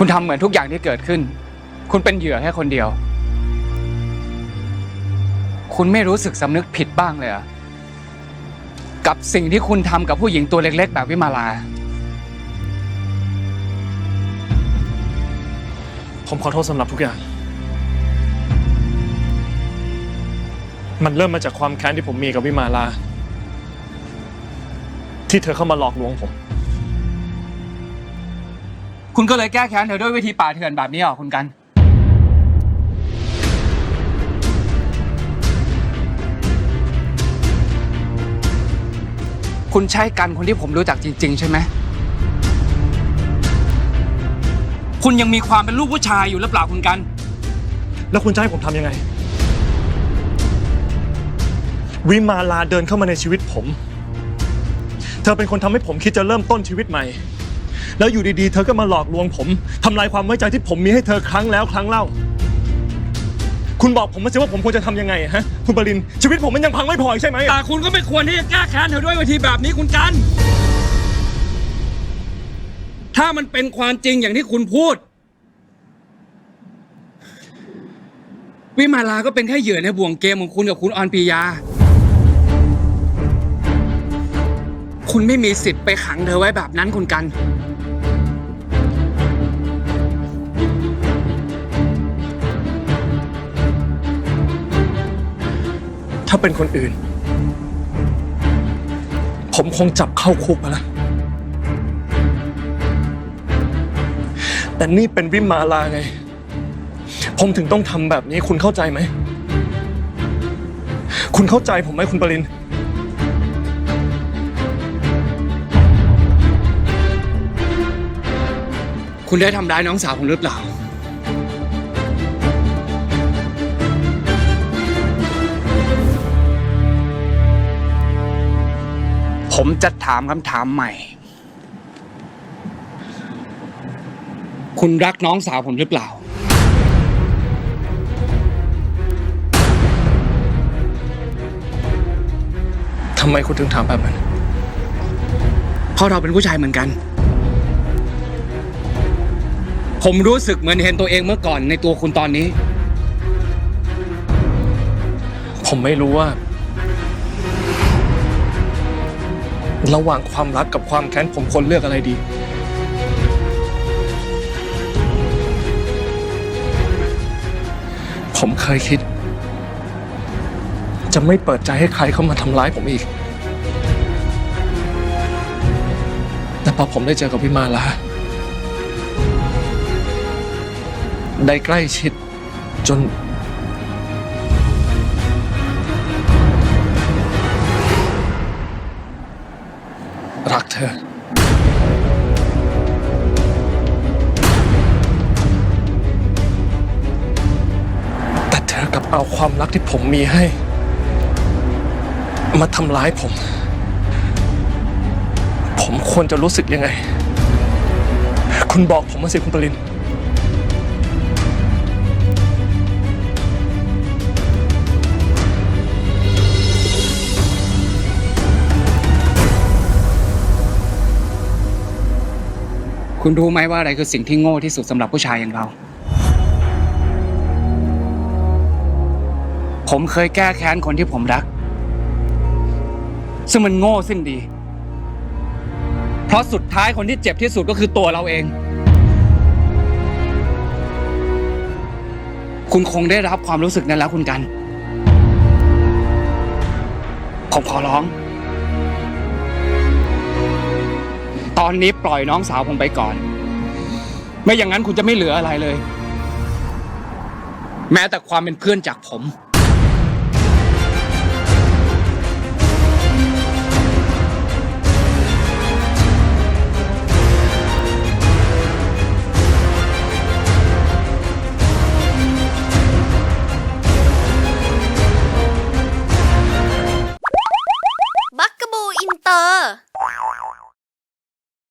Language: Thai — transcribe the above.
คุณทำเหมือนทุกอย่างที่เกิดขึ้น คุณเป็นเหยื่อแค่คนเดียว คุณไม่รู้สึกสำนึกผิดบ้างเลยเหรอกับสิ่งที่คุณทำกับผู้หญิงตัวเล็ก ๆ แบบวิมาลา ผมขอโทษสำหรับทุกอย่าง มันเริ่มมาจากความแค้นที่ผมมีกับวิมาลา ที่เธอเข้ามาหลอกลวงผม คุณก็เลยแก้แค้นเธอด้วยวิธีป่าเถื่อนแบบนี้เหรอคุณกัน คุณใช่กันคนที่ผมรู้จักจริง ๆ ใช่ไหม คุณยังมีความเป็นลูกผู้ชายอยู่หรือเปล่าคุณกัน แล้วคุณจะให้ผมทำยังไง วิมาลาเดินเข้ามาในชีวิตผม เธอเป็นคนทำให้ผมคิดจะเริ่มต้นชีวิตใหม่ แล้วอยู่ดีๆ เธอก็มาหลอกลวงผมทำลายความไว้ใจที่ผมมีให้เธอครั้งแล้วครั้งเล่า คุณบอกผมมาสิว่าผมควรจะทำยังไงฮะ คุณปรินชีวิตผมมันยังพังไม่พออีกใช่ไหม แต่คุณก็ไม่ควรที่จะแก้แค้นเธอด้วยวิธีแบบนี้คุณกัน ถ้ามันเป็นความจริงอย่างที่คุณพูด วิมาลาก็เป็นแค่เหยื่อในบ่วงเกมของคุณกับคุณออนปียา คุณไม่มีสิทธิ์ไปขังเธอไว้แบบนั้นคุณกัน ถ้าเป็นคนอื่น ผมคงจับเข้าคุกมาแล้ว แต่นี่เป็นวิมาลาไง ผมถึงต้องทำแบบนี้คุณเข้าใจไหม คุณเข้าใจผมไหมคุณปรินคุณได้ทำร้ายน้องสาวผมหรือเปล่า ผมจะถามคำถามใหม่ คุณรักน้องสาวผมหรือเปล่า ทำไมคุณถึงถามแบบนั้น เพราะเราเป็นผู้ชายเหมือนกัน ผมรู้สึกเหมือนเห็นตัวเองเมื่อก่อนในตัวคุณตอนนี้ ผมไม่รู้ว่า ระหว่างความรักกับความแค้นผมควรเลือกอะไรดี ผมเคยคิด จะไม่เปิดใจให้ใครเข้ามาทำร้ายผมอีก แต่พอผมได้เจอกับพี่มาลาได้ใกล้ชิดจน รักเธอ แต่เธอกลับเอาความรักที่ผมมีให้ มาทำร้ายผม ผมควรจะรู้สึกยังไง คุณบอกผมมาสิคุณปริน คุณรู้ไหมว่าอะไรคือสิ่งที่โง่ที่สุดสำหรับผู้ชายอย่างเรา ผมเคยแก้แค้นคนที่ผมรัก ซึ่งมันโง่สิ้นดี เพราะสุดท้ายคนที่เจ็บที่สุดก็คือตัวเราเอง คุณคงได้รับความรู้สึกนั้นแล้วคุณกัน ผมขอร้อง ตอนนี้ปล่อยน้องสาวผมไปก่อน ไม่อย่างนั้นคุณจะไม่เหลืออะไรเลย แม้แต่ความเป็นเพื่อนจากผม